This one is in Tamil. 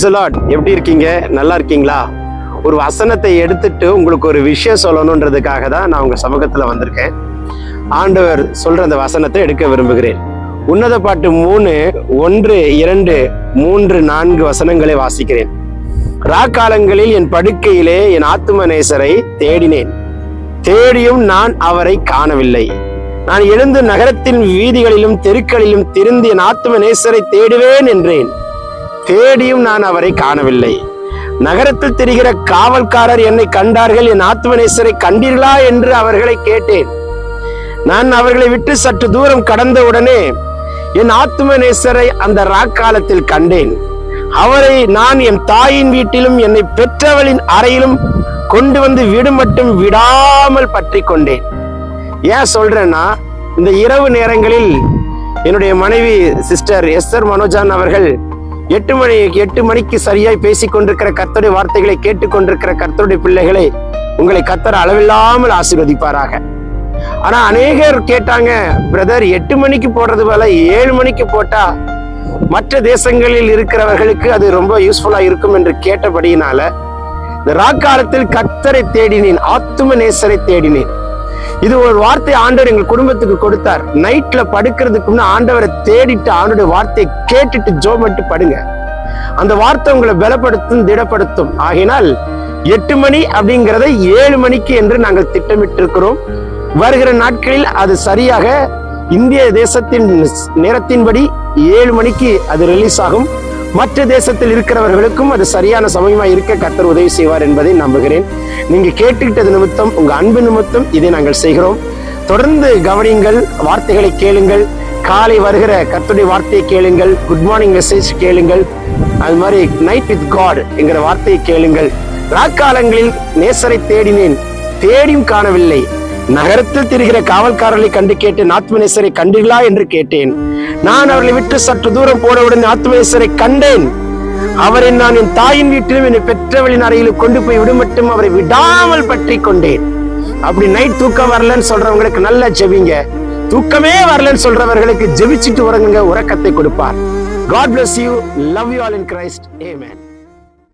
பிரைசலாட் எப்படி இருக்கீங்க? நல்லா இருக்கீங்களா? ஒரு வசனத்தை எடுத்துட்டு உங்களுக்கு ஒரு விஷயம் சொல்லணுன்றதுக்காக தான் நான் உங்க சமூகத்துல வந்திருக்கேன். ஆண்டவர் சொல்ற அந்த வசனத்தை எடுக்க விரும்புகிறேன். உன்னத பாட்டு மூணு ஒன்று இரண்டு மூன்று நான்கு வசனங்களை வாசிக்கிறேன். ராக்காலங்களில் என் படுக்கையிலே என் ஆத்தும நேசரை தேடினேன். தேடியும் நான் அவரை காணவில்லை. நான் எழுந்து நகரத்தின் வீதிகளிலும் தெருக்களிலும் திருந்து என் ஆத்தும நேசரை தேடுவேன் என்றேன். தேடியும் நான் அவரை காணவில்லை. நகரத்தில் தெரிகிற காவல்காரர் என்னை கண்டார்கள் என் ஆத்மநேசரை கண்டீர்களா என்று அவர்களை கேட்டேன். நான் அவர்களை விட்டு சற்று தூரம் கடந்த உடனே என் ஆத்மநேசரை அந்த ராக்காலத்தில் கண்டேன். அவரை நான் என் தாயின் வீட்டிலும் என்னை பெற்றவளின் அறையிலும் கொண்டு வந்து விடு மட்டும் விடாமல் பற்றி கொண்டேன். ஏன் சொல்றேன்னா இந்த இரவு நேரங்களில் என்னுடைய மனைவி சிஸ்டர் எஸ்தர் மனோஜான் அவர்கள் எட்டு மணி எட்டு மணிக்கு சரியாய் பேசிக் கொண்டிருக்கிற கர்த்தருடைய வார்த்தைகளை கேட்டுக்கொண்டிருக்கிற கத்தருடைய பிள்ளைகளை உங்களை கத்தர் அளவில்லாமல் ஆசீர்வதிப்பாராக. ஆனா அநேகர் கேட்டாங்க பிரதர் எட்டு மணிக்கு போடுறது போல ஏழு மணிக்கு போட்டா மற்ற தேசங்களில் இருக்கிறவர்களுக்கு அது ரொம்ப யூஸ்ஃபுல்லா இருக்கும் என்று கேட்டபடியினால இந்த ராக்காலத்தில் கத்தரை தேடினேன் ஆத்தும நேசரை தேடினேன். இது ஒரு வார்த்தை ஆண்டவர் எங்கள் குடும்பத்துக்கு கொடுத்தார். நைட்ல படுக்கிறதுக்கு முன்ன ஆண்டவரை தேடிட்டு ஆண்டோட வார்த்தையை கேட்டுட்டு ஜோமட்டு படுங்க. அந்த வார்த்தை உங்களை பலப்படுத்தும் திடப்படுத்தும். ஆகினால் எட்டு மணி அப்படிங்கிறத ஏழு மணிக்கு என்று நாங்கள் திட்டமிட்டிருக்கிறோம். வருகிற நாட்களில் அது சரியாக இந்திய தேசத்தின் நேரத்தின்படி ஏழு மணிக்கு அது ரிலீஸ் ஆகும். மற்ற தேசத்தில் இருக்கிறவர்களுக்கும் அது சரியான சமயமா இருக்க கத்தர் உதவி செய்வார் என்பதை நம்புகிறேன். நீங்க கேட்டுக்கிட்டது நிமித்தம் உங்க அன்பு நிமித்தம் இதை நாங்கள் செய்கிறோம். தொடர்ந்து கவனியுங்கள் வார்த்தைகளை கேளுங்கள். காலை வருகிற கத்துடைய வார்த்தையை கேளுங்கள். குட் மார்னிங் மெசேஜ் கேளுங்கள். அது மாதிரி நைட் வித் காட் என்கிற வார்த்தையை கேளுங்கள். ராக்காலங்களில் நேசரை தேடினேன் தேடியும் காணவில்லை. நகரத்தில் திரிகிற காவல்காரர்களை கண்டு கேட்டு நாத்ம நேசரை கண்டீர்களா என்று கேட்டேன். நான் அவர்களை விட்டு சற்று தூரம் போனவுடன் ஆத்மேஸ்வரை கண்டேன். அவரை நான் என் தாயின் வீட்டிலும் என்னை பெற்றவளின் அறையில் கொண்டு போய் விடுமட்டும் அவரை விடாமல் பற்றி கொண்டேன். அப்படி நைட் தூக்கம் வரலன்னு சொல்றவங்களுக்கு நல்லா ஜெபிங்க. தூக்கமே வரலன்னு சொல்றவர்களுக்கு ஜெபிச்சுட்டு உறங்குங்க உறக்கத்தை கொடுப்பார். God bless you love you all in Christ amen.